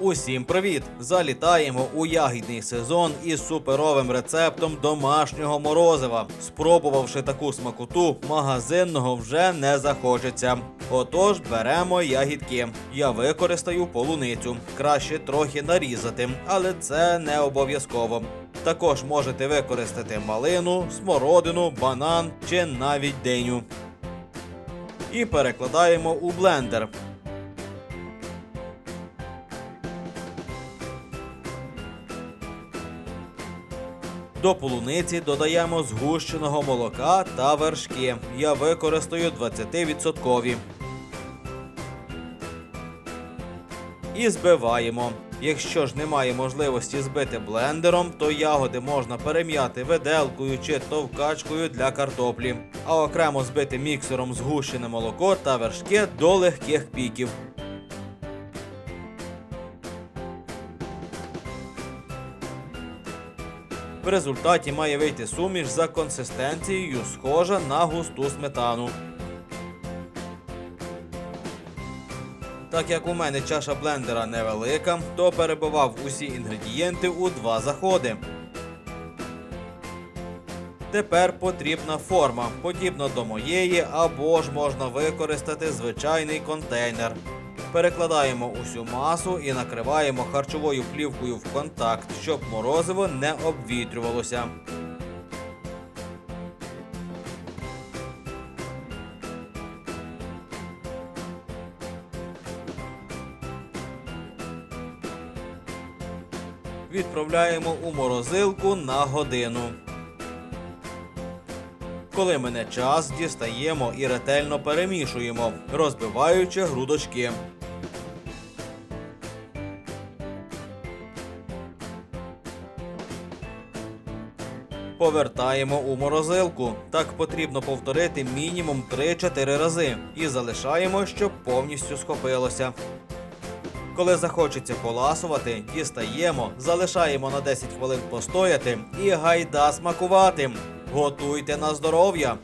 Усім привіт! Залітаємо у ягідний сезон із суперовим рецептом домашнього морозива. Спробувавши таку смакоту, магазинного вже не захочеться. Отож, беремо ягідки. Я використаю полуницю. Краще трохи нарізати, але це не обов'язково. Також можете використати малину, смородину, банан чи навіть диню. І перекладаємо у блендер. До полуниці додаємо згущеного молока та вершки. Я використаю 20%. І збиваємо. Якщо ж немає можливості збити блендером, то ягоди можна перем'яти виделкою чи товкачкою для картоплі, а окремо збити міксером згущене молоко та вершки до легких піків. В результаті має вийти суміш за консистенцією, схожа на густу сметану. Так як у мене чаша блендера невелика, то перебивав усі інгредієнти у два заходи. Тепер потрібна форма, подібна до моєї, або ж можна використати звичайний контейнер. Перекладаємо усю масу і накриваємо харчовою плівкою в контакт, щоб морозиво не обвітрювалося. Відправляємо у морозилку на годину. Коли мине час, дістаємо і ретельно перемішуємо, розбиваючи грудочки. Повертаємо у морозилку. Так потрібно повторити мінімум 3-4 рази і залишаємо, щоб повністю схопилося. Коли захочеться поласувати, дістаємо, залишаємо на 10 хвилин постояти і гайда смакувати. Готуйте на здоров'я!